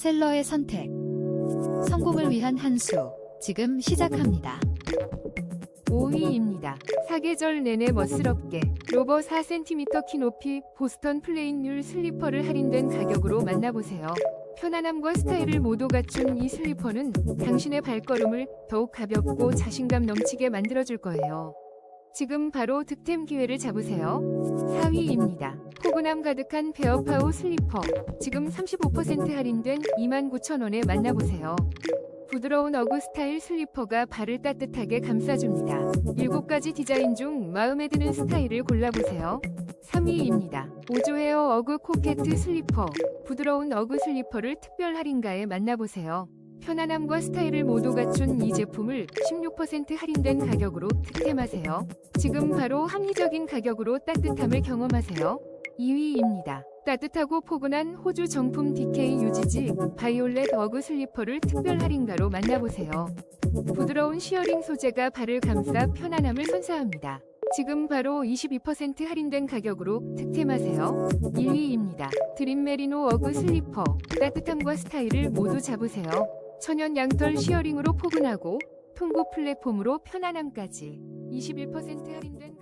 셀러의 선택. 성공을 위한 한 수. 지금 시작합니다. 5위입니다. 사계절 내내 멋스럽게 로버 4cm 키 높이 보스턴 플레인율 슬리퍼를 할인된 가격으로 만나보세요. 편안함과 스타일을 모두 갖춘 이 슬리퍼는 당신의 발걸음을 더욱 가볍고 자신감 넘치게 만들어줄 거예요. 지금 바로 득템 기회를 잡으세요. 4위입니다. 포근함 가득한 베어파우 슬리퍼. 지금 35% 할인된 29,000원에 만나보세요. 부드러운 어그 스타일 슬리퍼가 발을 따뜻하게 감싸줍니다. 7가지 디자인 중 마음에 드는 스타일을 골라보세요. 3위입니다. 오조헤어 어그 코케트 슬리퍼. 부드러운 어그 슬리퍼를 특별 할인가에 만나보세요. 편안함과 스타일을 모두 갖춘 이 제품을 16% 할인된 가격으로 득템하세요. 지금 바로 합리적인 가격으로 따뜻함을 경험하세요. 2위입니다. 따뜻하고 포근한 호주 정품 DK 유지지 바이올렛 어그 슬리퍼를 특별 할인가로 만나보세요. 부드러운 시어링 소재가 발을 감싸 편안함을 선사합니다. 지금 바로 22% 할인된 가격으로 득템하세요. 1위입니다. 드림 메리노 어그 슬리퍼. 따뜻함과 스타일을 모두 잡으세요. 천연 양털 시어링으로 포근하고 통고 플랫폼으로 편안함까지 21% 할인된